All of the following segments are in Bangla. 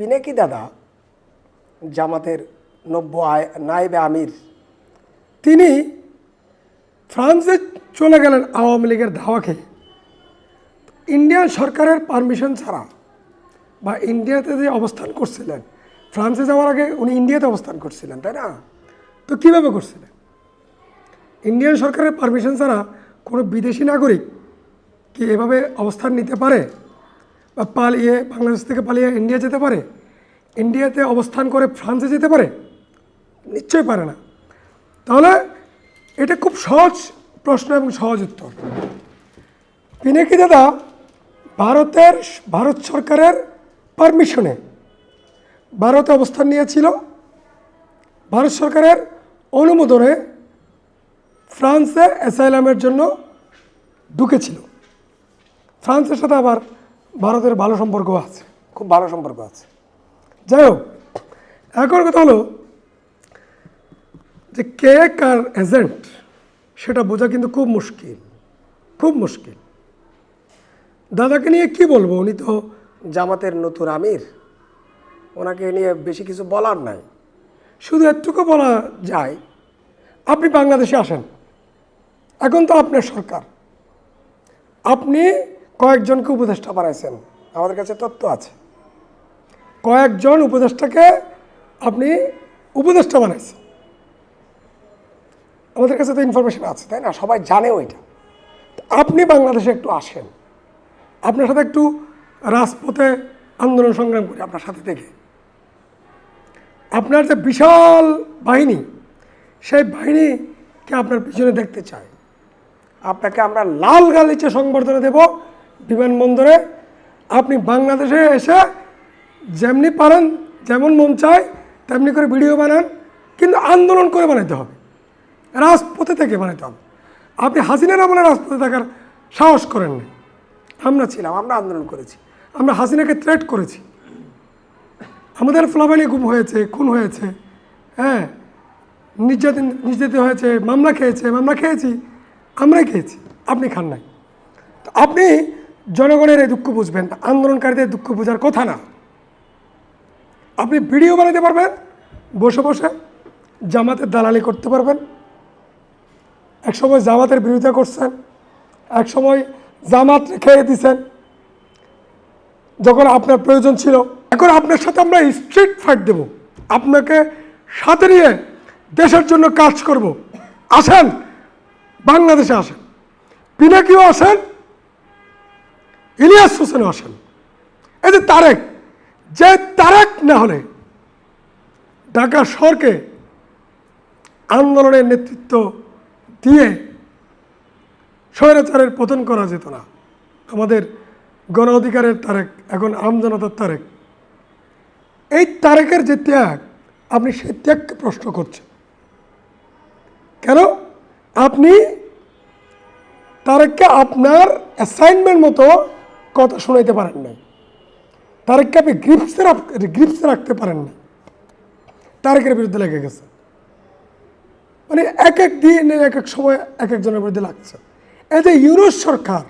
পিনাকি দাদা? জামাতের নব্য আয়, নায়েবে আমির। তিনি ফ্রান্সে চলে গেলেন আওয়ামী লীগের ধাওয়া খেয়ে। ইন্ডিয়ান সরকারের পারমিশন ছাড়া বা ইন্ডিয়াতে যে অবস্থান করছিলেন, ফ্রান্সে যাওয়ার আগে উনি ইন্ডিয়াতে অবস্থান করছিলেন, তাই না? তো কীভাবে করছিলেন? ইন্ডিয়ান সরকারের পারমিশন ছাড়া কোনো বিদেশি নাগরিক কি এভাবে অবস্থান নিতে পারে? পালিয়ে বাংলাদেশ থেকে পালিয়ে ইন্ডিয়া যেতে পারে, ইন্ডিয়াতে অবস্থান করে ফ্রান্সে যেতে পারে, নিশ্চয়ই পারে না। তাহলে এটা খুব সহজ প্রশ্ন এবং সহজ উত্তর। পিনাকি দাদা ভারতের, ভারত সরকারের পারমিশনে ভারতে অবস্থান নিয়েছিল। ভারত সরকারের অনুমোদনে ফ্রান্সে অ্যাসাইলামের জন্য ঢুকেছিল। ফ্রান্সের সাথে আবার ভারতের ভালো সম্পর্ক আছে। খুব ভালো সম্পর্ক আছে। যাই হোক এখন কথা হলো যে কে কার এজেন্ট সেটা বোঝা কিন্তু খুব মুশকিল খুব মুশকিল। দাদাকে নিয়ে কি বলব? উনি তো জামাতের নতুন আমির। ওনাকে নিয়ে বেশি কিছু বলার নাই। শুধু একটুকু বলা যায় আপনি বাংলাদেশে আসেন। এখন তো আপনার সরকার। আপনি কয়েকজনকে উপদেষ্টা বানাইছেন। আমাদের কাছে তত্ত্ব আছে। কয়েকজন উপদেষ্টাকে আপনি উপদেষ্টা বানাইছেন। আমাদের কাছে তো ইনফরমেশন আছে, তাই না? সবাই জানেও এটা। তো আপনি বাংলাদেশে একটু আসেন। আপনার সাথে একটু রাজপথে আন্দোলন সংগ্রাম করি আপনার সাথে থেকে। আপনার যে বিশাল বাহিনী, সেই বাহিনীকে আপনার পিছনে দেখতে চাই। আপনাকে আমরা লাল গালিচে সংবর্ধনা দেব। বিমানবন্দরে আপনি বাংলাদেশে এসে যেমনি পারেন, যেমন মন চায়, তেমনি করে ভিডিও বানান, কিন্তু আন্দোলন করে বানাইতে হবে। রাজপথে থেকে বানাইতে হবে। আপনি হাসিনার আমলে রাজপথে থাকার সাহস করেন না আমরা ছিলাম, আমরা আন্দোলন করেছি। আমরা হাসিনাকে থ্রেট করেছি। আমাদের ফ্লাবানি গুম হয়েছে, খুন হয়েছে হ্যাঁ? নির্যাতন, নির্যাতিত হয়েছে, মামলা খেয়েছে, মামলা খেয়েছি, আমরাই খেয়েছি, আপনি খান নাই। তো আপনি জনগণের এই দুঃখ বুঝবেন আন্দোলনকারীদের দুঃখ বোঝার কথা না। আপনি ভিডিও বানাতে পারবেন, বসে বসে জামাতের দালালি করতে পারবেন। এক সময় জামাতের বিরোধিতা করছেন, এক সময় জামাত খেয়ে দিছেন। যখন আপনার প্রয়োজন ছিল, এখন আপনার সাথে আমরা স্ট্রিট ফাইট দেব। আপনাকে সাথে নিয়ে দেশের জন্য কাজ করব। আসেন, বাংলাদেশে আসেন। পিনাকিও আসেন ইলিয়াস হোসেনও আসেন। এই যে তারেক যে তারেক না হলে ঢাকা শহরকে আন্দোলনের নেতৃত্ব দিয়ে স্বৈরাচারের পতন করা যেত না। আমাদের গণ অধিকারের তারেক, এখন আমজনতার তারেক। এই তারেকের যে ত্যাগ, আপনি সেই ত্যাগকে প্রশ্ন করছেন। কেন? আপনি তারেককে আপনার অ্যাসাইনমেন্ট মতো কথা শোনাইতে পারেন নাই। তারেককে আপনি গ্রিপসে গ্রিপসে রাখতে পারেন না তারেকের বিরুদ্ধে লেগে গেছে। মানে এক এক দিন, এক এক সময় এক একজনের বিরুদ্ধে লাগছে। এই যে ইউরোপ সরকার,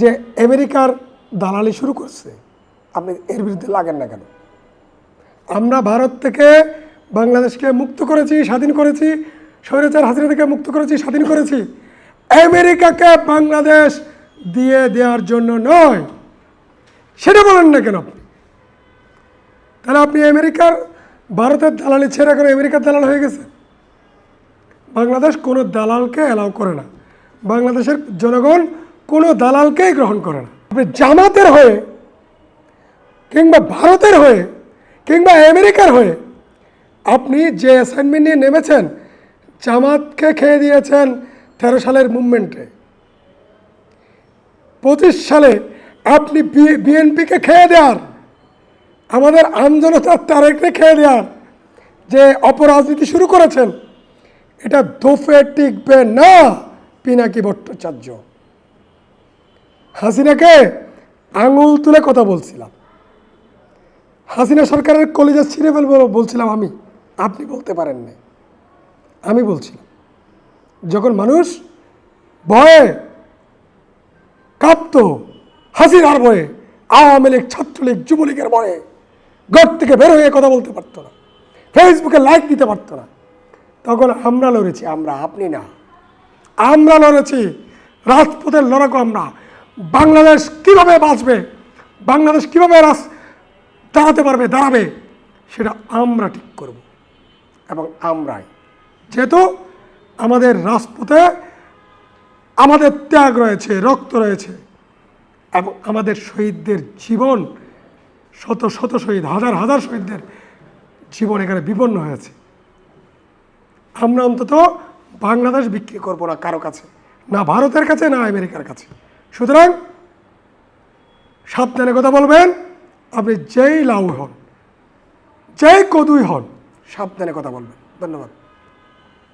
যে আমেরিকার দালালি শুরু করছে, আপনি এর বিরুদ্ধে লাগেন না কেন? আমরা ভারত থেকে বাংলাদেশকে মুক্ত করেছি, স্বাধীন করেছি, স্বৈরাচার হাজিরা থেকে মুক্ত করেছি, স্বাধীন করেছি। আমেরিকাকে বাংলাদেশ দিয়ে দেওয়ার জন্য নয়। সেটা বলেন না কেন আপনি? তাহলে আপনি আমেরিকার ভারতের দালালি ছেড়ে এখন আমেরিকার দালাল হয়ে গেছে বাংলাদেশ কোনো দালালকে অ্যালাউ করে না। বাংলাদেশের জনগণ কোনো দালালকেই গ্রহণ করে না। আপনি জামাতের হয়ে কিংবা ভারতের হয়ে কিংবা আমেরিকার হয়ে আপনি যে অ্যাসাইনমেন্ট নিয়ে নেমেছেন, জামাতকে খেয়ে দিয়েছেন তেরো সালের মুভমেন্টে। পঁচিশ সালে আপনি বিএনপিকে খেয়ে দেওয়ার আমাদের আমজনতার তারেককে খেয়ে দেওয়ার যে অপরাজনীতি শুরু করেছেন, এটা দোফে টিকবে না, পিনাকি ভট্টাচার্য। হাসিনাকে আঙুল তুলে কথা বলছিলাম। হাসিনা সরকারের কলেজে ছিঁড়ে ফেলব বলছিলাম আমি, আপনি বলতে পারেন না আমি বলছিলাম। যখন মানুষ ভয়ে কাঁপত, হাসিনার ভয়ে, আওয়ামী লীগ, ছাত্রলীগ, যুবলীগের ভয়ে ঘর থেকে বের হয়ে কথা বলতে পারতো না ফেসবুকে লাইক দিতে পারতো না। তখন আমরা লড়েছি, আমরা, আপনি না। আমরা লড়েছি, রাজপথের লড়াকু আমরা। বাংলাদেশ কীভাবে বাঁচবে, বাংলাদেশ কীভাবে রাস দাঁড়াতে পারবে, দাঁড়াবে, সেটা আমরা ঠিক করব। এবং আমরাই। যেহেতু আমাদের রাজপথে আমাদের ত্যাগ রয়েছে, রক্ত রয়েছে এবং আমাদের শহীদদের জীবন, শত শত শহীদ, হাজার হাজার শহীদদের জীবন এখানে বিপন্ন হয়েছে। আমরা অন্তত বাংলাদেশ বিক্রি করব না কারও কাছে, না ভারতের কাছে, না আমেরিকার কাছে। সুতরাং সাবধানে কথা বলবেন, আপনি যেই লাউ হন, যেই কদুই হন, সাবধানে কথা বলবেন। ধন্যবাদ।